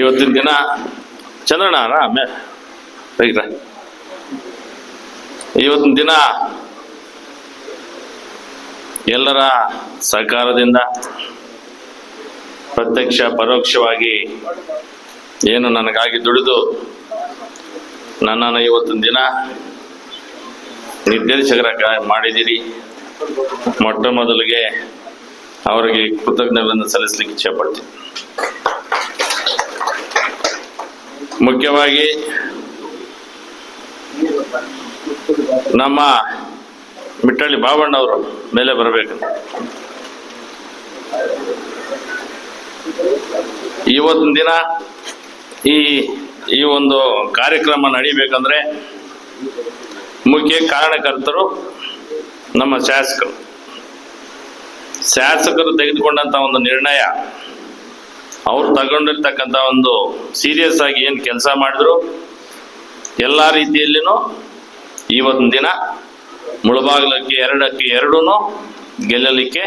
ಇವತ್ತಿನ ದಿನ ರಾಮ ರೈತ ಇವತ್ತಿನ ದಿನ ಎಲ್ಲರ ಸಹಕಾರದಿಂದ ಪ್ರತ್ಯಕ್ಷ ಪರೋಕ್ಷವಾಗಿ ಏನು ನನಗಾಗಿ ದುಡಿದು ನನ್ನನ್ನು ಇವತ್ತಿನ ದಿನ ನಿರ್ದೇಶಕರ ಮಾಡಿದ್ದೀರಿ. ಮೊಟ್ಟ ಮೊದಲಿಗೆ ಅವರಿಗೆ ಕೃತಜ್ಞತೆಗಳನ್ನು ಸಲ್ಲಿಸಲಿಕ್ಕೆ ಇಚ್ಛೆಪಡ್ತೀನಿ. ಮುಖ್ಯವಾಗಿ ನಮ್ಮ ಮಿಟ್ಟಳ್ಳಿ ಬಾಬಣ್ಣವರು ಮೇಲೆ ಬರಬೇಕು. ಇವತ್ತಿನ ದಿನ ಈ ಈ ಒಂದು ಕಾರ್ಯಕ್ರಮ ನಡಿಬೇಕಂದ್ರೆ ಮುಖ್ಯ ಕಾರಣಕರ್ತರು ನಮ್ಮ ಶಾಸಕರು. ಶಾಸಕರು ತೆಗೆದುಕೊಂಡಂತ ಒಂದು ನಿರ್ಣಯ ಅವ್ರು ತಗೊಂಡಿರ್ತಕ್ಕಂಥ ಒಂದು ಸೀರಿಯಸ್ ಆಗಿ ಏನು ಕೆಲಸ ಮಾಡಿದ್ರು, ಎಲ್ಲ ರೀತಿಯಲ್ಲಿನೂ ಇವತ್ತಿನ ದಿನ ಮುಳುಬಾಗಿಲಕ್ಕೆ ಎರಡಕ್ಕೆ ಎರಡೂ ಗೆಲ್ಲಲಿಕ್ಕೆ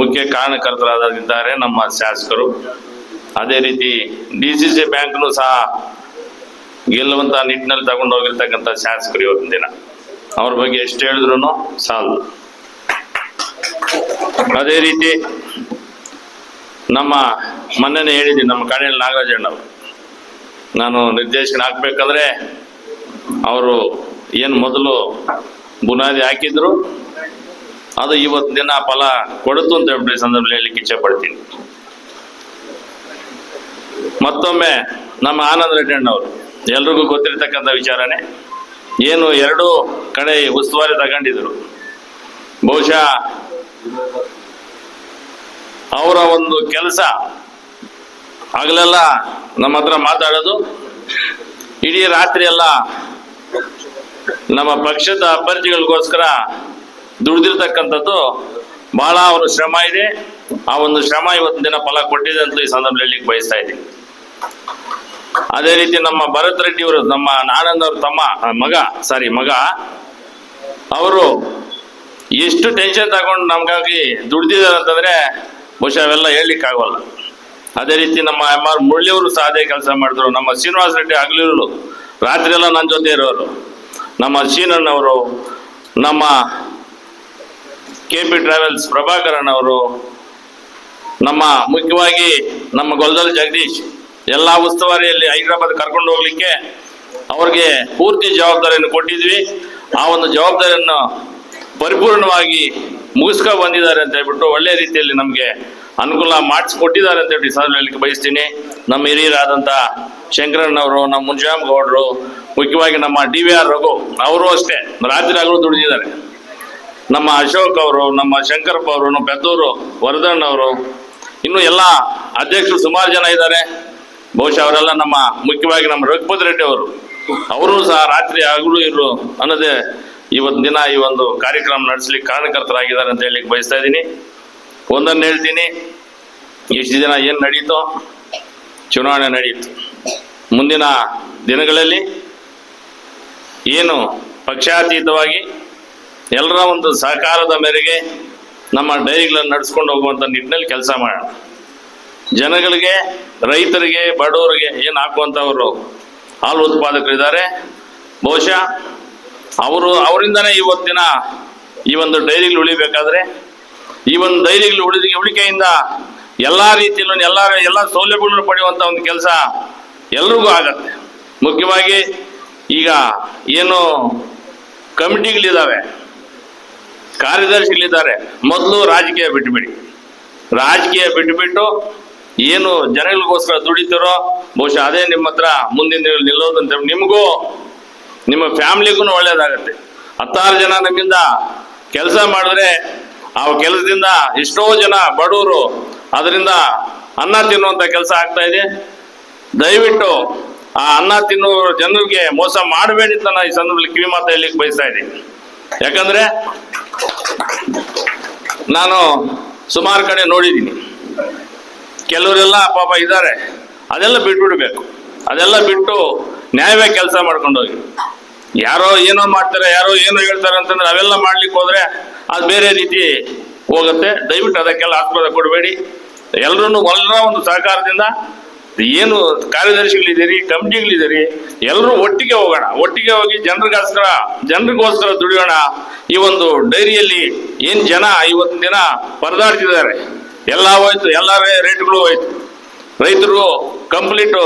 ಮುಖ್ಯ ಕಾರಣಕರ್ತರಾಗಿದ್ದಾರೆ ನಮ್ಮ ಶಾಸಕರು. ಅದೇ ರೀತಿ ಡಿ ಸಿ ಸಿ ಬ್ಯಾಂಕ್ನು ಸಹ ಗೆಲ್ಲುವಂತ ನಿಟ್ಟಿನಲ್ಲಿ ತಗೊಂಡು ಹೋಗಿರ್ತಕ್ಕಂಥ ಶಾಸಕರು ಇವತ್ತಿನ ದಿನ. ಅವ್ರ ಬಗ್ಗೆ ಎಷ್ಟು ಹೇಳಿದ್ರು ಸಾಲದು. ಅದೇ ರೀತಿ ನಮ್ಮ ಮೊನ್ನೆನೇ ಹೇಳಿದ್ದೀನಿ ನಮ್ಮ ಕಾಣಿಯಲ್ಲಿ ನಾಗರಾಜಣ್ಣವರು ನಾನು ನಿರ್ದೇಶನ ಹಾಕ್ಬೇಕಂದ್ರೆ ಅವರು ಏನು ಮೊದಲು ಬುನಾದಿ ಹಾಕಿದ್ರು, ಅದು ಇವತ್ತು ದಿನ ಫಲ ಕೊಡುತ್ತು ಅಂತ ಹೇಳಿ ಈ ಸಂದರ್ಭದಲ್ಲಿ ಹೇಳಲಿಕ್ಕೆ ಇಚ್ಛೆ ಪಡ್ತೀನಿ ಮತ್ತೊಮ್ಮೆ ನಮ್ಮ ಆನಂದ್ ರೆಡ್ಡಿ ಅಣ್ಣವರು, ಎಲ್ರಿಗೂ ಗೊತ್ತಿರ್ತಕ್ಕಂಥ ವಿಚಾರನೇ. ಏನು ಎರಡು ಕಡೆ ಉಸ್ತುವಾರಿ ತಗೊಂಡಿದ್ರು. ಬಹುಶಃ ಅವರ ಒಂದು ಕೆಲಸ ಹಗಲೆಲ್ಲ ನಮ್ಮ ಹತ್ರ ಮಾತಾಡೋದು. ಇಡೀ ರಾತ್ರಿ ಎಲ್ಲ ನಮ್ಮ ಪಕ್ಷದ ಅಭ್ಯರ್ಥಿಗಳಿಗೋಸ್ಕರ ದುಡ್ದಿರ್ತಕ್ಕಂಥದ್ದು ಬಹಳ ಅವರ ಶ್ರಮ ಇದೆ. ಆ ಒಂದು ಶ್ರಮ ಇವತ್ತಿನ ದಿನ ಫಲ ಕೊಟ್ಟಿದೆ ಅಂತ ಈ ಸಂದರ್ಭದಲ್ಲಿ ಹೇಳಲಿಕ್ಕೆ ಬಯಸ್ತಾ ಇದ್ದೀನಿ. ಅದೇ ರೀತಿ ನಮ್ಮ ಭರತ್ ರೆಡ್ಡಿ ಅವರು, ನಮ್ಮ ಆನಂದ್ ಅವ್ರ ತಮ್ಮ ಮಗ ಸಾರಿ ಮಗ, ಅವರು ಎಷ್ಟು ಟೆನ್ಷನ್ ತಗೊಂಡು ನಮಗಾಗಿ ದುಡ್ದಿದ್ದಾರೆ ಅಂತಂದ್ರೆ ಬಹುಶಃ ಅವೆಲ್ಲ ಹೇಳಲಿಕ್ಕೆ ಆಗೋಲ್ಲ ಅದೇ ರೀತಿ ನಮ್ಮ ಎಂ ಆರ್ ಮುರಳಿಯವರು ಸಹ ಅದೇ ಕೆಲಸ ಮಾಡಿದ್ರು. ನಮ್ಮ ಶ್ರೀನಿವಾಸ ರೆಡ್ಡಿ ಆಗಲಿರಲು ರಾತ್ರಿ ಎಲ್ಲ ನನ್ನ ಜೊತೆ ಇರೋರು. ನಮ್ಮ ಶೀನಣ್ಣವರು, ನಮ್ಮ ಕೆ ಪಿ ಟ್ರಾವೆಲ್ಸ್ ಪ್ರಭಾಕರನ್ ಅವರು ನಮ್ಮ ಮುಖ್ಯವಾಗಿ ನಮ್ಮ ಗೊಲ್ದಲ್ ಜಗದೀಶ್, ಎಲ್ಲ ಉಸ್ತುವಾರಿಯಲ್ಲಿ ಹೈದರಾಬಾದ್ ಕರ್ಕೊಂಡು ಹೋಗ್ಲಿಕ್ಕೆ ಅವ್ರಿಗೆ ಪೂರ್ತಿ ಜವಾಬ್ದಾರಿಯನ್ನು ಕೊಟ್ಟಿದ್ವಿ. ಆ ಒಂದು ಜವಾಬ್ದಾರಿಯನ್ನು ಪರಿಪೂರ್ಣವಾಗಿ ಮುಗಿಸ್ಕೊ ಬಂದಿದ್ದಾರೆ ಅಂತ ಹೇಳ್ಬಿಟ್ಟು ಒಳ್ಳೆ ರೀತಿಯಲ್ಲಿ ನಮಗೆ ಅನುಕೂಲ ಮಾಡಿಸ್ಕೊಟ್ಟಿದ್ದಾರೆ ಅಂತ ಹೇಳಿ ಸಾಧನೆ ಹೇಳಲಿಕ್ಕೆ ಬಯಸ್ತೀನಿ. ನಮ್ಮ ಹಿರಿಯರಾದಂಥ ಶಂಕರಣ್ಣವರು, ನಮ್ಮ ಮುಂಜಾಮ್ ಗೌಡರು, ಮುಖ್ಯವಾಗಿ ನಮ್ಮ ಡಿ ವಿ ಆರ್ ರಘು ಅವರು ಅಷ್ಟೇ. ರಾತ್ರಿ ಹಗಲು ದುಡಿದಿದ್ದಾರೆ. ನಮ್ಮ ಅಶೋಕ್ ಅವರು, ನಮ್ಮ ಶಂಕರಪ್ಪ ಅವರು, ನಮ್ಮ ವರದಣ್ಣ ಅವರು, ಇನ್ನು ಎಲ್ಲ ಅಧ್ಯಕ್ಷರು ಸುಮಾರು ಜನ ಇದ್ದಾರೆ. ಬಹುಶಃ ಅವರೆಲ್ಲ ನಮ್ಮ ಮುಖ್ಯವಾಗಿ ನಮ್ಮ ರಘುಪತಿ ರೆಡ್ಡಿ ಅವರು. ಅವರು ಸಹ ರಾತ್ರಿ ಆಗಲೂ ಇರು ಅನ್ನೋದೇ ಇವತ್ತು ದಿನ ಈ ಒಂದು ಕಾರ್ಯಕ್ರಮ ನಡೆಸಲಿಕ್ಕೆ ಕಾರಣಕರ್ತರಾಗಿದ್ದಾರೆ ಅಂತ ಹೇಳಿ ಬಯಸ್ತಾ ಇದ್ದೀನಿ. ಒಂದನ್ನು ಹೇಳ್ತೀನಿ ಎಷ್ಟು ದಿನ ಏನು ನಡೀತೋ ಚುನಾವಣೆ ನಡೆಯಿತು ಮುಂದಿನ ದಿನಗಳಲ್ಲಿ ಏನು ಪಕ್ಷಾತೀತವಾಗಿ ಎಲ್ಲರ ಒಂದು ಸಹಕಾರದ ಮೇರೆಗೆ ನಮ್ಮ ಡೈರಿಗಳನ್ನು ನಡೆಸ್ಕೊಂಡು ಹೋಗುವಂಥ ನಿಟ್ಟಿನಲ್ಲಿ ಕೆಲಸ ಮಾಡೋಣ. ಜನಗಳಿಗೆ, ರೈತರಿಗೆ, ಬಡವರಿಗೆ ಏನು ಹಾಕುವಂಥವರು ಹಾಲು ಉತ್ಪಾದಕರಿದ್ದಾರೆ, ಬಹುಶಃ ಅವರು ಅವರಿಂದನೇ ಇವತ್ತಿನ ಈ ಒಂದು ಡೈರಿಗಳು ಉಳಿಬೇಕಾದ್ರೆ, ಈ ಒಂದು ಡೈರಿಗಳು ಉಳಿದ ಉಳಿಕೆಯಿಂದ ಎಲ್ಲ ರೀತಿಯಲ್ಲೂ ಎಲ್ಲ ಎಲ್ಲ ಸೌಲಭ್ಯಗಳನ್ನು ಪಡೆಯುವಂಥ ಒಂದು ಕೆಲಸ ಎಲ್ರಿಗೂ ಆಗತ್ತೆ. ಮುಖ್ಯವಾಗಿ ಈಗ ಏನು ಕಮಿಟಿಗಳಿದ್ದಾವೆ ಕಾರ್ಯದರ್ಶಿಗಳಿದ್ದಾರೆ, ಮೊದಲು ರಾಜಕೀಯ ಬಿಟ್ಟುಬಿಡಿ ರಾಜಕೀಯ ಬಿಟ್ಟುಬಿಟ್ಟು ಏನು ಜನಗಳಿಗೋಸ್ಕರ ದುಡಿತಾರೋ, ಬಹುಶಃ ಅದೇ ನಿಮ್ಮ ಹತ್ರ ಮುಂದಿನ ನಿಲ್ಲೋದಂತ ನಿಮಗೂ ನಿಮ್ಮ ಫ್ಯಾಮ್ಲಿಗೂ ಒಳ್ಳೇದಾಗತ್ತೆ. ಹತ್ತಾರು ಜನ ನಿಮ್ಮಿಂದ ಕೆಲಸ ಮಾಡಿದ್ರೆ ಆ ಕೆಲಸದಿಂದ ಎಷ್ಟೋ ಜನ ಬಡವರು ಅದರಿಂದ ಅನ್ನ ತಿನ್ನುವಂಥ ಕೆಲಸ ಆಗ್ತಾ ಇದೆ. ದಯವಿಟ್ಟು ಆ ಅನ್ನ ತಿನ್ನುವ ಜನರಿಗೆ ಮೋಸ ಮಾಡಬೇಡಿ ಅಂತ ಈ ಸಂದರ್ಭದಲ್ಲಿ ಕಿವಿ ಮಾತಾ ಹೇಳಲಿಕ್ಕೆ ಬಯಸ್ತಾ ಇದ್ದೀನಿ. ಯಾಕಂದ್ರೆ ನಾನು ಸುಮಾರು ಕಡೆ ನೋಡಿದ್ದೀನಿ. ಕೆಲವರೆಲ್ಲ ಪಾಪ ಇದ್ದಾರೆ. ಅದೆಲ್ಲ ಬಿಟ್ಬಿಡ್ಬೇಕು. ಅದೆಲ್ಲ ಬಿಟ್ಟು ನ್ಯಾಯವೇ ಕೆಲಸ ಮಾಡ್ಕೊಂಡು ಹೋಗಿ. ಯಾರೋ ಏನೋ ಮಾಡ್ತಾರೆ, ಯಾರೋ ಏನೋ ಹೇಳ್ತಾರೆ ಅಂತಂದ್ರೆ ಅವೆಲ್ಲ ಮಾಡ್ಲಿಕ್ಕೆ ಹೋದ್ರೆ ಅದು ಬೇರೆ ರೀತಿ ಹೋಗುತ್ತೆ. ದಯವಿಟ್ಟು ಅದಕ್ಕೆಲ್ಲ ಆಸ್ಪದ ಕೊಡಬೇಡಿ. ಎಲ್ಲರೂ ಎಲ್ಲರ ಒಂದು ಸಹಕಾರದಿಂದ ಏನು ಕಾರ್ಯದರ್ಶಿಗಳಿದ್ದೀರಿ, ಕಮಿಟಿಗಳಿದ್ದೀರಿ ಎಲ್ಲರೂ ಒಟ್ಟಿಗೆ ಹೋಗೋಣ. ಒಟ್ಟಿಗೆ ಹೋಗಿ ಜನರಿಗೋಸ್ಕರ ಜನರಿಗೋಸ್ಕರ ದುಡಿಯೋಣ. ಈ ಒಂದು ಡೈರಿಯಲ್ಲಿ ಏನು ಜನ ಇವತ್ತಿನ ದಿನ ಪರದಾಡ್ತಿದ್ದಾರೆ? ಎಲ್ಲ ಹೋಯ್ತು ಎಲ್ಲ ರೇಟ್ಗಳು ಹೋಯ್ತು. ರೈತರು ಕಂಪ್ಲೀಟು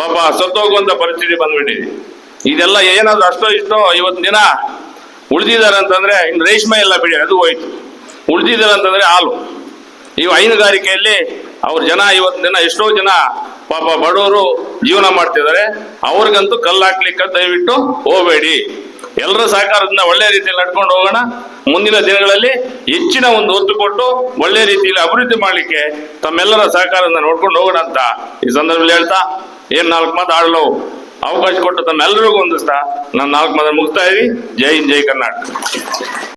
ಪಾಪ ಸತ್ತೋಗುವಂಥ ಪರಿಸ್ಥಿತಿ ಬಂದ್ಬಿಟ್ಟಿದೆ. ಇದೆಲ್ಲ ಏನಾದ್ರು ಅಷ್ಟೋ ಇಷ್ಟೋ ಇವತ್ತು ದಿನ ಉಳಿದಿದ್ದಾರೆ ಅಂತಂದ್ರೆ ಇನ್ನು ರೇಷ್ಮೆ ಎಲ್ಲ ಬಿಡಿ, ಅದು ಹೋಯ್ತು. ಉಳಿದಿದ್ದಾರೆ ಅಂತಂದ್ರೆ ಹಾಲು. ಈ ಹೈನುಗಾರಿಕೆಯಲ್ಲಿ ಅವ್ರ ಜನ ಇವತ್ತು ದಿನ ಎಷ್ಟೋ ಜನ ಪಾಪ ಬಡವರು ಜೀವನ ಮಾಡ್ತಿದ್ದಾರೆ. ಅವ್ರಿಗಂತೂ ಕಲ್ಲು ಹಾಕ್ಲಿಕ್ಕೆ ದಯವಿಟ್ಟು ಹೋಗಬೇಡಿ. ಎಲ್ಲರ ಸಹಕಾರದಿಂದ ಒಳ್ಳೆ ರೀತಿಯಲ್ಲಿ ನಡ್ಕೊಂಡು ಹೋಗೋಣ. ಮುಂದಿನ ದಿನಗಳಲ್ಲಿ ಹೆಚ್ಚಿನ ಒಂದು ಒತ್ತು ಕೊಟ್ಟು ಒಳ್ಳೆ ರೀತಿಯಲ್ಲಿ ಅಭಿವೃದ್ಧಿ ಮಾಡಲಿಕ್ಕೆ ತಮ್ಮೆಲ್ಲರ ಸಹಕಾರದಿಂದ ನೋಡ್ಕೊಂಡು ಹೋಗೋಣ ಅಂತ ಈ ಸಂದರ್ಭದಲ್ಲಿ ಹೇಳ್ತಾ, ಏನ್ ನಾಲ್ಕು ಮಾತು ಆಡಲು? ಅವಕಾಶ ಕೊಟ್ಟು ತಮ್ಮೆಲ್ಲರಿಗೂ ಒಂದಿಸ್ತಾ ನಾನು ನಾಲ್ಕು ಮಾತ್ರ ಮುಗಿಸ್ತಾ ಇದ್ದೀವಿ ಜೈ ಹಿಂದ್ ಜೈ ಕರ್ನಾಟಕ.